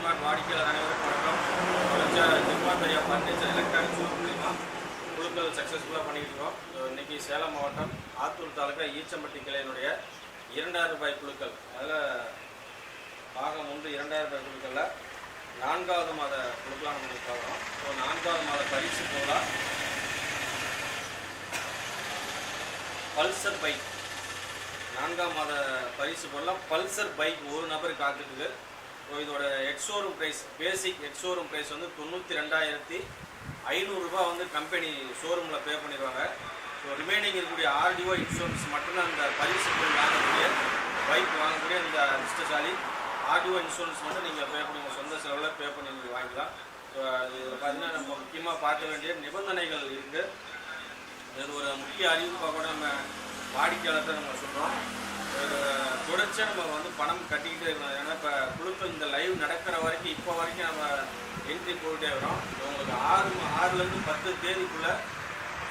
ஜென்மார்ட் வாடிக்கையாளர் அனைவருக்கும் வணக்கம். ஜென்மார்ட் ஐயா ஃபர்னிச்சர் எலக்ட்ரானிக் மூலிமா குழுக்கள் சக்ஸஸ்ஃபுல்லாக பண்ணிக்கிட்டு இருக்கோம் இன்றைக்கி சேலம் மாவட்டம் ஆத்தூர் தாலுக்கா ஈச்சம்பட்டி கிளையினுடைய இரண்டாயிரம் ரூபாய் குழுக்கள். அதில் பாகம் ஒன்று இரண்டாயிரம் ரூபாய் குழுக்களில் நான்காவது மாத குழுக்களாக நம்ம பார்க்குறோம். ஸோ நான்காவது மாத பரிசு போல பல்சர் பைக். நான்காம் மாத பரிசு பொருளாக பல்சர் பைக் ஒரு நபருக்கு காத்துக்குது இதோட ex showroom price basic ex showroom price வந்து தொண்ணூற்றி ரெண்டாயிரத்தி ஐநூறுரூபா வந்து கம்பெனி ஷோரூமில் பே பண்ணிடுவாங்க ஸோ ரிமைனிங் இருக்கக்கூடிய ஆர்டிஓ இன்சூரன்ஸ் மட்டும்தான் அந்த பரிசு பொருள் வாங்கக்கூடிய பைக் வாங்கக்கூடிய இந்த அதிர்ஷ்டசாலி ஆர்டிஓ இன்சூரன்ஸ் மட்டும் நீங்கள் பே பண்ணுங்கள் சொந்த செலவில் பே பண்ணி நீங்கள் வாங்கிக்கலாம். ஸோ இதில் பார்த்தீங்கன்னா நம்ம முக்கியமாக பார்க்க வேண்டிய நிபந்தனைகள் இருக்குது இது ஒரு முக்கிய அறிவிப்பாக கூட நம்ம வாடிக்கையாளர்கிட்ட நம்ம சொல்கிறோம் தொடர்ச்சியாக நம்ம வந்து பணம் கட்டிக்கிட்டே இருக்கணும் ஏன்னா இப்போ குழுப்பு இந்த லைவ் நடக்கிற வரைக்கும் இப்போ வரைக்கும் நம்ம என்ட்ரி போயிட்டே வரோம். உங்களுக்கு ஆறு ஆறுலேருந்து பத்து தேதிக்குள்ளே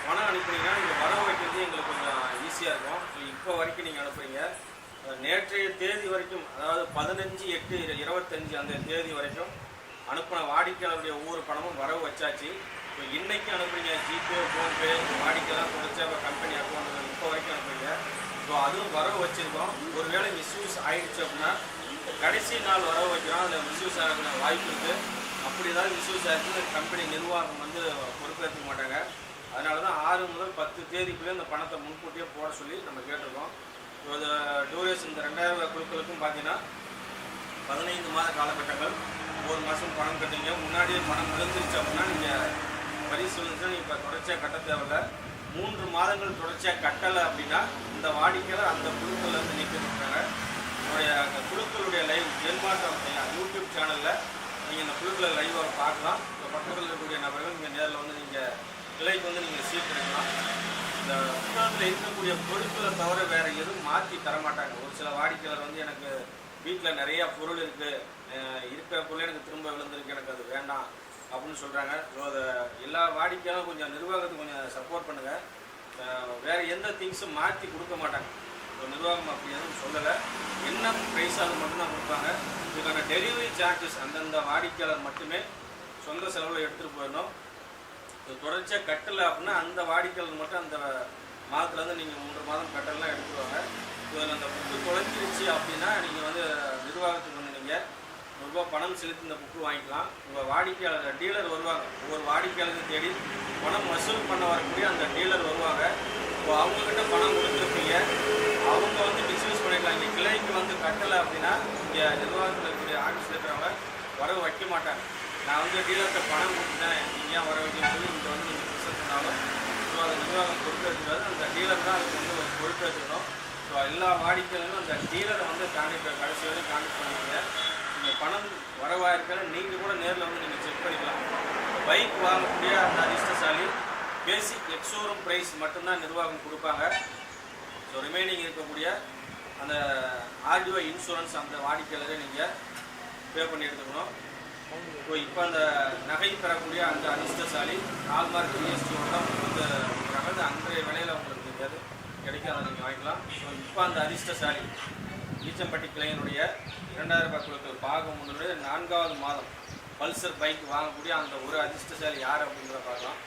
பணம் அனுப்புனீங்கன்னா நீங்கள் வர வைக்கிறது எங்களுக்கு கொஞ்சம் ஈஸியாக இருக்கும். இப்போ வரைக்கும் நீங்கள் அனுப்புறீங்க. நேற்றைய தேதி வரைக்கும் அதாவது பதினஞ்சு எட்டு இருபத்தஞ்சி அந்த தேதி வரைக்கும் அனுப்பின வாடிக்கையாளருடைய ஒவ்வொரு பணமும் வரவு வச்சாச்சு. இப்போ இன்றைக்கி அனுப்புறீங்க ஜிபே ஃபோன்பே வாடிக்கைலாம் கொடுத்து அப்போ கம்பெனி அக்கௌண்ட் இப்போ வரைக்கும் அனுப்புறீங்க ஸோ அதுவும் வரவு வச்சுருக்கோம். ஒருவேளை மிஸ்யூஸ் ஆயிடுச்சு அப்படின்னா கடைசி நாள் வரவு வைக்கிறோம். அதில் மிஸ்யூஸ் ஆகிற வாய்ப்பு இருக்குது அப்படி ஏதாவது மிஸ்யூஸ் ஆயிடுச்சு கம்பெனி நிர்வாகம் வந்து பொறுப்பேற்க மாட்டாங்க. அதனால தான் ஆறு முதல் பத்து தேதிக்குள்ளே இந்த பணத்தை முன்கூட்டியே போட சொல்லி நம்ம கேட்டிருக்கோம். ஸோ இந்த டூரேஷன் இந்த ரெண்டாயிரம் ரூபாய் குழுக்களுக்கும் பார்த்தீங்கன்னா பதினைந்து மாத காலகட்டங்கள். ஒரு மாதம் பணம் கட்டுங்க முன்னாடியே பணம் விழுந்துருச்சு அப்படின்னா நீங்கள் பரிசு விழுந்துச்சுன்னா நீங்கள் இப்போ தொடர்ச்சியாக கட்ட தேவையில்ல. மூன்று மாதங்கள் தொடர்ச்சியாக கட்டலை அப்படின்னா இந்த வாடிக்கையாளர் அந்த குழுக்கள் வந்து நீக்கிருக்காங்க என்னுடைய அந்த குழுக்களுடைய லைவ் ஜென்மாட்டம் யூடியூப் சேனலில் நீங்கள் இந்த குழுக்களை லைவாக பார்க்கலாம். இந்த பக்கத்தில் இருக்கக்கூடிய நபர்கள் நீங்கள் நேரில் வந்து நீங்கள் கிளைக்கு வந்து நீங்கள் சீட் எடுக்கலாம். இந்த புத்தகத்தில் இருக்கக்கூடிய பொருட்களை தவிர வேறு எதுவும் மாற்றி தரமாட்டாங்க. ஒரு சில வாடிக்கையாளர் வந்து எனக்கு வீட்டில் நிறையா பொருள் இருக்குது இருக்கிற பொருள் எனக்கு திரும்ப விழுந்திருக்கு எனக்கு அது வேண்டாம். அப்படின்னு சொல்கிறாங்க ஸோ அதை எல்லா வாடிக்கையாளரும் கொஞ்சம் நிர்வாகத்துக்கு கொஞ்சம் சப்போர்ட் பண்ணுங்கள் வேறு எந்த திங்ஸும் மாற்றி கொடுக்க மாட்டாங்க. ஸோ நிர்வாகம் அப்படி எதுவும் சொல்லலை. என்ன ப்ரைஸ் அது மட்டும்தான் கொடுப்பாங்க. இதுக்கான டெலிவரி சார்ஜஸ் அந்தந்த வாடிக்கையாளர் மட்டுமே சொந்த செலவில் எடுத்துகிட்டு போயிடணும். இது தொடர்ச்சியாக கட்டலை அப்படின்னா அந்த வாடிக்கையாளர் மட்டும் அந்த மாதத்துலேருந்து நீங்கள் மூன்று மாதம் கட்டலாம் எடுத்துருவாங்க. இதில் அந்த புக்கு தொலைஞ்சிருச்சு அப்படின்னா நீங்கள் வந்து நிர்வாகத்துக்கு வந்து நீங்கள் ரூபா பணம் செலுத்தி இந்த புக்கு வாங்கிக்கலாம். உங்கள் வாடிக்கையாளர் டீலர் வருவாங்க. ஒவ்வொரு வாடிக்கையாளருக்கு தேடி பணம் வசூல் பண்ண வரக்கூடிய அந்த டீலர் வருவாங்க. இப்போ அவங்கக்கிட்ட பணம் கொடுத்துருப்பீங்க. அவங்க வந்து பிஸ்னஸ் பண்ணிக்கலாம். இங்கே கிளைக்கு வந்து கட்டலை அப்படின்னா இங்கே நிர்வாகத்தில் இருக்கக்கூடிய ஆஃபீஸில் இருக்கிறவங்க வரவு வைக்க மாட்டாங்க. நான் வந்து டீலர்கிட்ட பணம் கொடுத்தேன் நீங்கள் ஏன் வர வைக்கணும்னு சொல்லி இங்கே வந்து நீங்கள் பிஸ்னஸ் பண்ணாலும் ஸோ அது நிர்வாகம் பொறுப்பேற்றுக்காது அந்த டீலர் தான் அதுக்கு வந்து ஒரு ஸோ எல்லா வாடிக்கையாளரும் அந்த டீலரை வந்து கான்டாக்ட் கடைசி வரைக்கும் கான்டாக்ட் பண்ணிக்கங்க. இந்த பணம் வரவா இருக்கிற நீங்கள் கூட நேரில் வந்து நீங்கள் செக் பண்ணிக்கலாம். பைக் வாங்கக்கூடிய அந்த அதிர்ஷ்டசாலி பேசிக் எக்ஸோரூம் ப்ரைஸ் மட்டும்தான் நிர்வாகம் கொடுப்பாங்க. ஸோ ரிமைனிங் இருக்கக்கூடிய அந்த ஆர்டிஓ இன்சூரன்ஸ் அந்த வாடிக்கையாளரை நீங்கள் பே பண்ணி எடுத்துக்கணும். ஸோ இப்போ அந்த நகை பெறக்கூடிய அந்த அதிர்ஷ்டசாலி ஹால்மார்க் ஜிஎஸ்டியோட அந்த கொடுக்குறாங்க அன்றைய விலையில் உங்களுக்கு தெரியாது. கிடைக்காத நீங்கள் வாங்கிக்கலாம். ஸோ இப்போ அந்த அதிர்ஷ்டசாலி ஈச்சம்பட்டி கிளையனுடைய இரண்டாயிரம் ரூபாய் குழுக்கள் பாகம் ஒன்றுடைய நான்காவது மாதம் பல்சர் பைக் வாங்கக்கூடிய அந்த ஒரு அதிர்ஷ்டசாலி யார் அப்படிங்கிறத பார்க்கலாம்.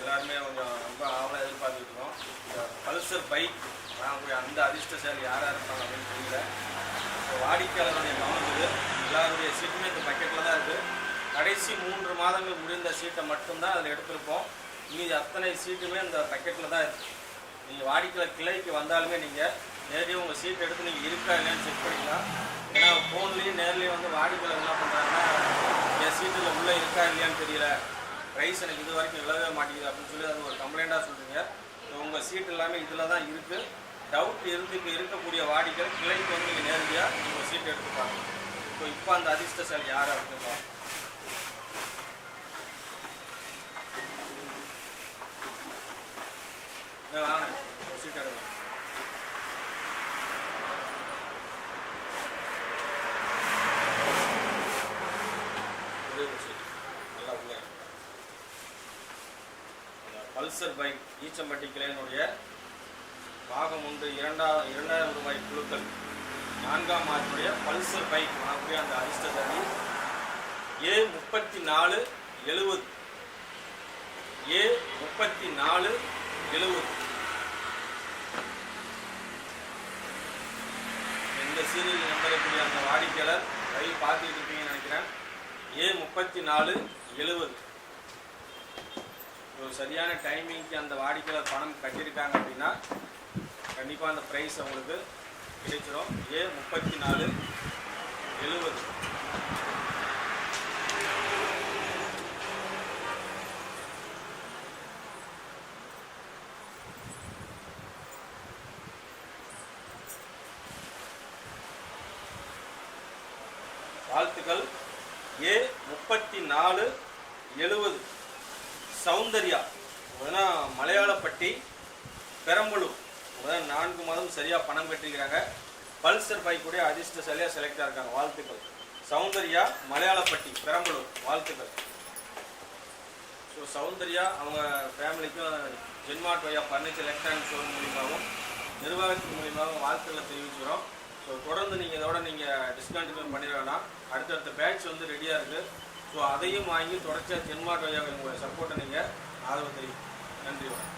எல்லாருமே கொஞ்சம் ரொம்ப ஆவலாக எதிர்பார்த்துருக்கோம் இந்த பல்சர் பைக் வாங்கக்கூடிய அந்த அதிர்ஷ்டசாலி யாராக இருப்பாங்க அப்படின்னு தெரியல. ஸோ வாடிக்கையாளருடைய கவனத்துக்கு எல்லாருடைய சீட்டுமே இந்த பக்கெட்டில் தான் இருக்குது கடைசி மூன்று மாதங்கள் முடிந்த சீட்டை மட்டும்தான் அதில் எடுத்திருப்போம். மீதி அத்தனை சீட்டுமே இந்த பக்கெட்டில் தான் இருக்குது நீங்கள் வாடிக்கையாளர் கிளைக்கு வந்தாலுமே நீங்கள் நேரடியாக உங்கள் சீட் எடுத்து நீங்கள் இருக்கா இல்லையான்னு செக் பண்ணிக்கலாம். ஏன்னா ஃபோன்லேயும் நேர்லேயும் வந்து வாடிக்கையாளர் என்ன பண்ணுறாங்கன்னா என் சீட்டில் உள்ளே இருக்கா இல்லையான்னு தெரியல. ப்ரைஸ் எனக்கு இது வரைக்கும் விழவே மாட்டேங்குது அப்படின்னு சொல்லி அது ஒரு கம்ப்ளைண்ட்டாக சொல்கிறீங்க உங்கள் சீட் எல்லாமே இதில் தான் இருக்குது டவுட் இருந்து இப்போ இருக்கக்கூடிய வாடிக்கையாளர் கிளைக்கு வந்து நீங்கள் நேரடியாக உங்கள் சீட் எடுத்துப்பாங்க ஸோ இப்போ அந்த அதிர்ஷ்டசாலி யாராக அப்படின்னு பார்ப்போம். இங்க வாங்க சீட் எடுங்க ஒரே நல்லா அந்த பல்சர் பைக் ஈச்சம்பட்டி கிளையனுடைய பாகம் ஒன்று இரண்டா இரண்டாயிரம் ரூபாய் குழுக்கள். நான்காம் ஆண்டுடைய பல்சர் பைக் வாங்கக்கூடிய அந்த அதிர்ஷ்டசாலி ஏ முப்பத்தி நாலு எழுபது ஏ முப்பத்தி நாலு எழுபது இந்த சீரியல் நம்பரக்கூடிய அந்த வாடிக்கையாளர் ரயில் பார்த்துக்கிட்டு இருப்பீங்கன்னு நினைக்கிறேன். ஏ முப்பத்தி நாலு எழுபது ஒரு சரியான டைமிங்க்கு அந்த வாடிக்கையாளர் பணம் கட்டியிருக்காங்க அப்படின்னா கண்டிப்பாக அந்த ப்ரைஸ் அவங்களுக்கு கிடைச்சிரும். ஏ முப்பத்தி நாலு எழுபது வாழ்த்துக்கள். ஏ முப்பத்தி நாலு எழுபது சௌந்தர்யா உடனே மலையாளப்பட்டி பெரம்பலூர். உடனே நான்கு மாதம் சரியாக பணம் கட்டிருக்கிறாங்க பல்சர் பைக்குடைய அதிர்ஷ்டசாலியாக செலக்ட் ஆகிருக்காங்க வாழ்த்துக்கள். சௌந்தர்யா மலையாளப்பட்டி பெரம்பலூர் வாழ்த்துக்கள். ஸோ சௌந்தர்யா அவங்க ஃபேமிலிக்கும் ஜென்மாட் வையா பர்னிச்சர் எலக்ட்ரானிக் ஷோரூம் மூலியமாகவும் நிர்வாகத்தின் மூலியமாகவும் வாழ்த்துக்களை தெரிவிச்சுக்கிறோம். ஸோ தொடர்ந்து நீங்கள் இதோட நீங்கள் டிஸ்கண்டினியூ பண்ணிட வேணாம். அடுத்தடுத்த பேட்ச் வந்து ரெடியாக இருக்குது ஸோ அதையும் வாங்கி தொடர்ச்சியாக ஜென்மாட் வழியாக உங்களுடைய சப்போர்ட்டை நீங்கள் ஆதரவு தெரியும் நன்றி வணக்கம்.